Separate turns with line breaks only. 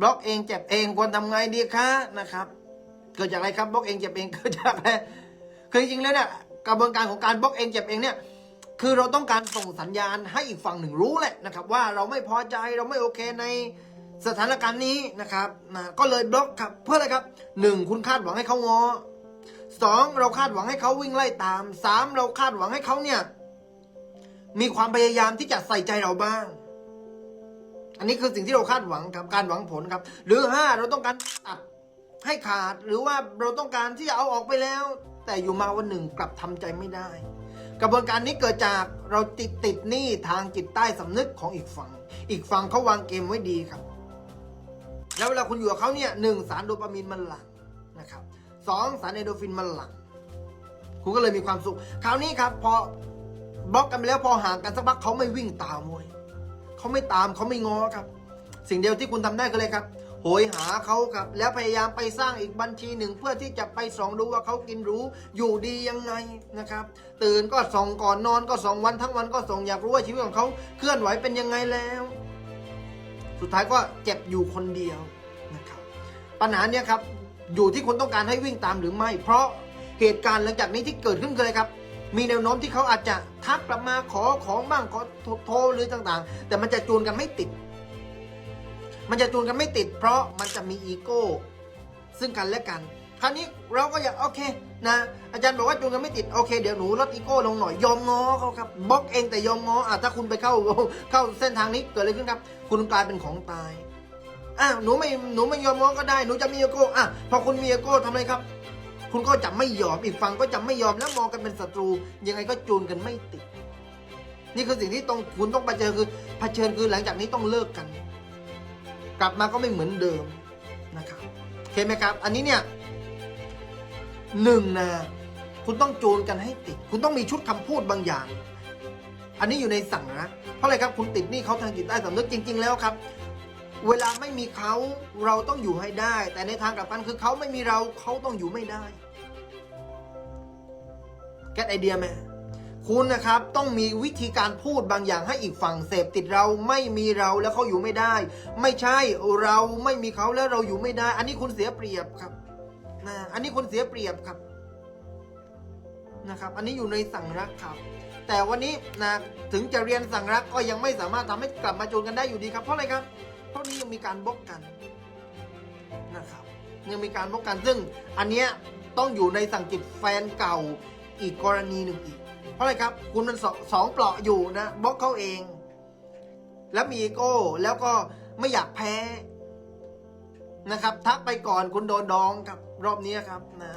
บล็อกเองเจ็บเองควรทำไงดีคะนะครับ เกิดจากอะไรครับบล็อกเองเจ็บเองเกิดจากอะไรคือจริงๆแล้วเนี่ยกระบวนการของการบล็อกเองเจ็บเองเนี่ยคือเราต้องการส่งสัญญาณให้อีกฝั่งหนึ่งรู้แหละนะครับ ว่าเราไม่พอใจเราไม่โอเคในสถานการณ์นี้นะครับนะก็เลยบล็อกครับเพื่ออะไรครับหนึ่งคุณคาดหวังให้เขางอสองเราคาดหวังให้เขาวิ่งไล่ตามสามเราคาดหวังให้เขาเนี่ยมีความพยายามที่จะใส่ใจเราบ้าง อันนี้คือสิ่งที่เราคาดหวังครับการหวังผลครับ หรือห้าเราต้องการตัดให้ขาดหรือว่าเราต้องการที่จะเอาออกไปแล้ว แต่อยู่มาวันหนึ่งกลับทำใจไม่ได้ กระบวนการนี้เกิดจากเราติดติดหนี้ทางจิตใต้สำนึกของอีกฝั่ง อีกฝั่งเขาวางเกมไว้ดีครับ แล้วเวลาคุณอยู่กับเขาเนี่ยหนึ่งสารโดปามีนมันหลั่งนะครับสองสารเอโดฟินมันหลั่งคุณก็เลยมีความสุข คราวนี้ครับ พอบล็อกกันไปแล้วพอห่างกันสักพักเขาไม่วิ่งตามเว้ย เขาไม่ตามเขาไม่งอครับ สิ่งเดียวที่คุณทำได้ก็เลยครับ โหยหาเขาครับ แล้วพยายามไปสร้างอีกบัญชีหนึ่ง เพื่อที่จะไปส่องดูว่าเขากินรู้ อยู่ดียังไงนะครับ ตื่นก็ส่องก่อนนอนก็ส่องวันทั้งวันก็ส่องอยากรู้ว่าชีวิตของเขาเคลื่อนไหวเป็นยังไงแล้ว สุดท้ายก็เจ็บอยู่คนเดียวนะครับ ปัญหาเนี้ยครับอยู่ที่คุณต้องการให้วิ่งตามหรือไม่ เพราะเหตุการณ์หลังจากนี้ที่เกิดขึ้นคืออะไรครับ มีแนวโน้มที่เขาอาจจะทักกลับมาขอของบ้างขอโทรหรือต่างๆ แต่มันจะจูนกันไม่ติด มันจะจูนกันไม่ติด เพราะมันจะมีอีโก้ ซึ่งกันและกัน คราวนี้เราก็อยากโอเคนะอาจารย์บอกว่าจูนกันไม่ติดโอเคเดี๋ยวหนูลดอีโก้ลงหน่อยยอมงอเขาครับบล็อกเองแต่ยอมงออะถ้าคุณไปเข้าเข้าเส้นทางนี้เกิดอะไรขึ้นครับ คุณกลายเป็นของตายอะหนูไม่หนูไม่ยอมงอก็ได้หนูจะมีอีโก้อะพอคุณมีอีโก้ทำไรครับ คุณก็จะไม่ยอมอีกฝั่งก็จะไม่ยอมแล้วมองกันเป็นศัตรู ยังไงก็จูนกันไม่ติด นี่คือสิ่งที่ต้องคุณต้องเผชิญคือเผชิญคือหลังจากนี้ต้องเลิกกัน กลับมาก็ไม่เหมือนเดิมนะครับโอเคไหมครับ อันนี้เนี่ยหนึ่งนะคุณต้องจูนกันให้ติด คุณต้องมีชุดคำพูดบางอย่าง อันนี้อยู่ในสั่งนะเพราะอะไรครับคุณติดนี่เขาทางจิตใต้สำนึกจริง ๆ แล้วครับ เวลาไม่มีเขาเราต้องอยู่ให้ได้ แต่ในทางกลับกันคือเขาไม่มีเราเขาต้องอยู่ไม่ได้แกตไอเดียไหมคุณนะครับต้องมีวิธีการพูดบางอย่างให้อีกฝั่งเสพติดเราไม่มีเราแล้วเขาอยู่ไม่ได้ ไม่ใช่เราไม่มีเขาแล้วเราอยู่ไม่ได้ อันนี้คุณเสียเปรียบครับนะอันนี้คุณเสียเปรียบครับนะครับ อันนี้อยู่ในสั่งรักครับ แต่วันนี้นะถึงจะเรียนสั่งรักก็ยังไม่สามารถทำให้กลับมาจูนกันได้อยู่ดีครับเพราะอะไรครับ การบล็อกกันนะครับยังมีการบล็อกกันซึ่งอันเนี้ยต้องอยู่ในสั่งจิตแฟนเก่าอีกกรณีหนึ่งอีก เพราะอะไรครับ คุณมันสองสองเปราะอยู่นะบล็อกเขาเอง แล้วมีอีโก้แล้วก็ไม่อยากแพ้นะครับ ทักไปก่อนคุณโดนดองครับรอบนี้ครับนะ